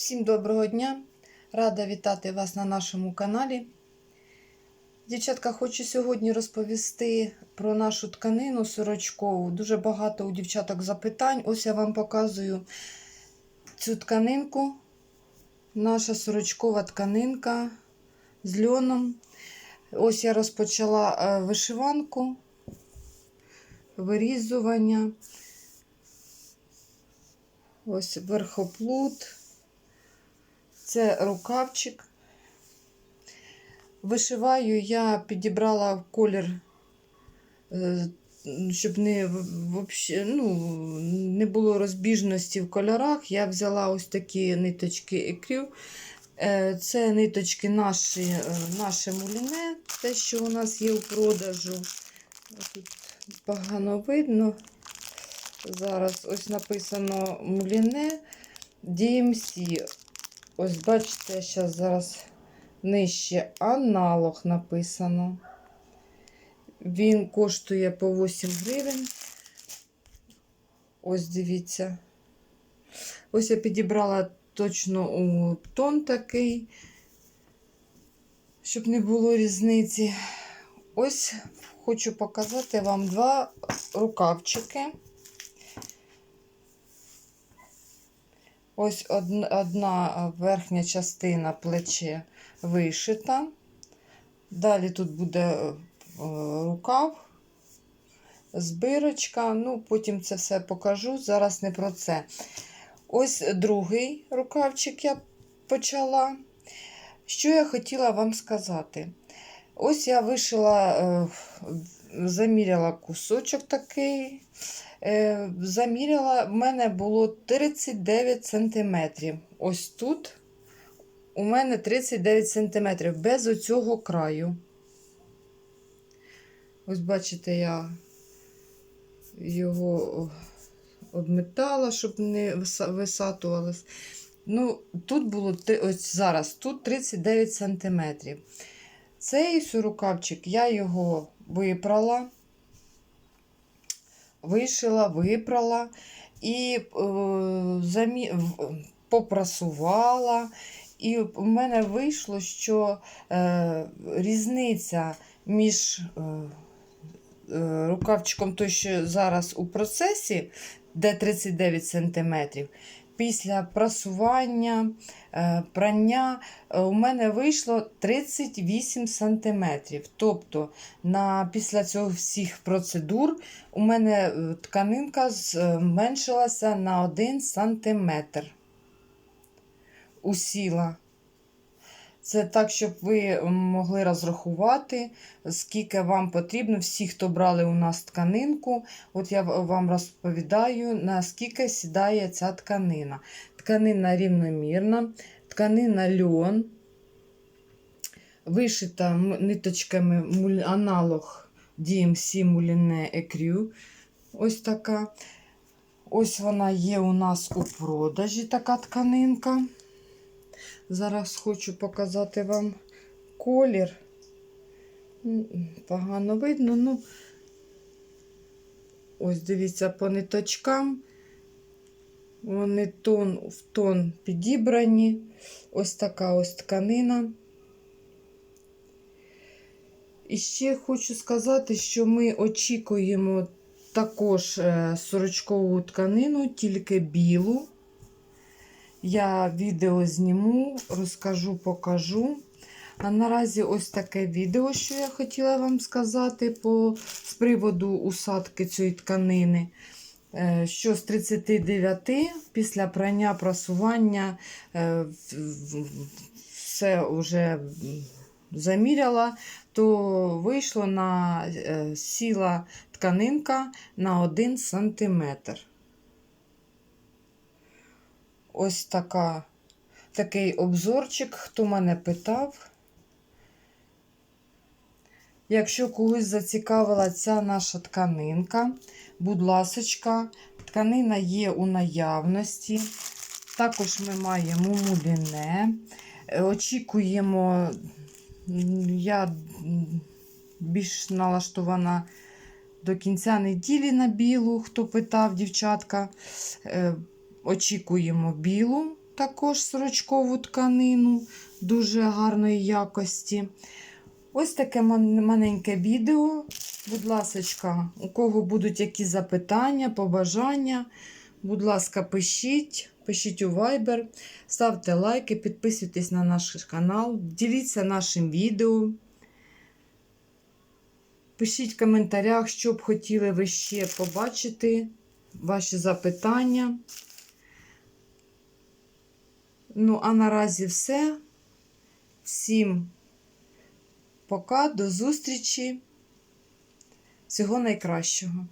Всім доброго дня! Рада вітати вас на нашому каналі. Дівчатка, хочу сьогодні розповісти про нашу тканину сорочкову. Дуже багато у дівчаток запитань. Ось я вам показую цю тканинку. Наша сорочкова тканинка з льоном. Ось я розпочала е, вишиванку, вирізування. Ось верхоплут. Це рукавчик. Вишиваю я підібрала колір, е, щоб не, ну, не було розбіжності в кольорах. Я взяла ось такі ниточки екрю. Е, Це ниточки наші, е, наше муліне, те, що у нас є у продажу. Тут погано видно. Зараз ось написано муліне DMC. Ось бачите, зараз зараз нижче аналог написано. Він коштує по 8 гривень. Ось дивіться. Ось я підібрала точно у тон такий, щоб не було різниці. Ось хочу показати вам два рукавчики. Ось одна, одна верхня частина плече вишита. Далі тут буде е, рукав, збирочка. Ну, потім це все покажу. Зараз не про це. Ось другий рукавчик я почала. Що я хотіла вам сказати? Ось я вишила, е, заміряла кусочок такий. Е, Заміряла, в мене було 39 см. Ось тут у мене 39 см без оцього краю. Ось, бачите, я його обметала, щоб не висатувалось. Ну, тут було ось зараз тут 39 см. Цей сорокавчик я його випрала вишила, випрала і е, замі... попрасувала. І в мене вийшло, що е, різниця між е, е, рукавчиком, той, що зараз у процесі, де 39 см, після прасування, е, прання е, у мене вийшло 38 см. Тобто, на, після цього всіх процедур у мене е, тканинка зменшилася на 1 см. Усіла. Це так, щоб ви могли розрахувати, скільки вам потрібно, всі, хто брали у нас тканинку. От я вам розповідаю, наскільки сідає ця тканина. Тканина рівномірна, тканина льон, вишита ниточками аналог DMC Mouliné Ecru. Ось така. Ось вона є у нас у продажі, така тканинка. Зараз хочу показати вам колір. Погано видно, ну, ось дивіться, по ниточкам. Вони тон в тон підібрані. Ось така ось тканина. І ще хочу сказати, що ми очікуємо також е, сорочкову тканину, тільки білу. Я відео зніму, розкажу, покажу. А наразі ось таке відео, що я хотіла вам сказати по, з приводу усадки цієї тканини. Е, що з 39 після прання прасування е, все вже заміряла, то вийшло на е, сіла тканинка на 1 см. Ось така, такий обзорчик, хто мене питав. Якщо когось зацікавила ця наша тканинка, будь ласочка, тканина є у наявності. Також ми маємо муліне. Очікуємо, я більш налаштована до кінця неділі на білу, хто питав, дівчатка. Очікуємо білу також сорочкову тканину дуже гарної якості. Ось таке маленьке відео. Будь ласка, у кого будуть якісь запитання, побажання, будь ласка, пишіть, пишіть у Viber, ставте лайки, підписуйтесь на наш канал, діліться нашим відео. Пишіть в коментарях, що б хотіли ви ще побачити, ваші запитання. Ну, а наразі все. Всім пока, до зустрічі. Всього найкращого.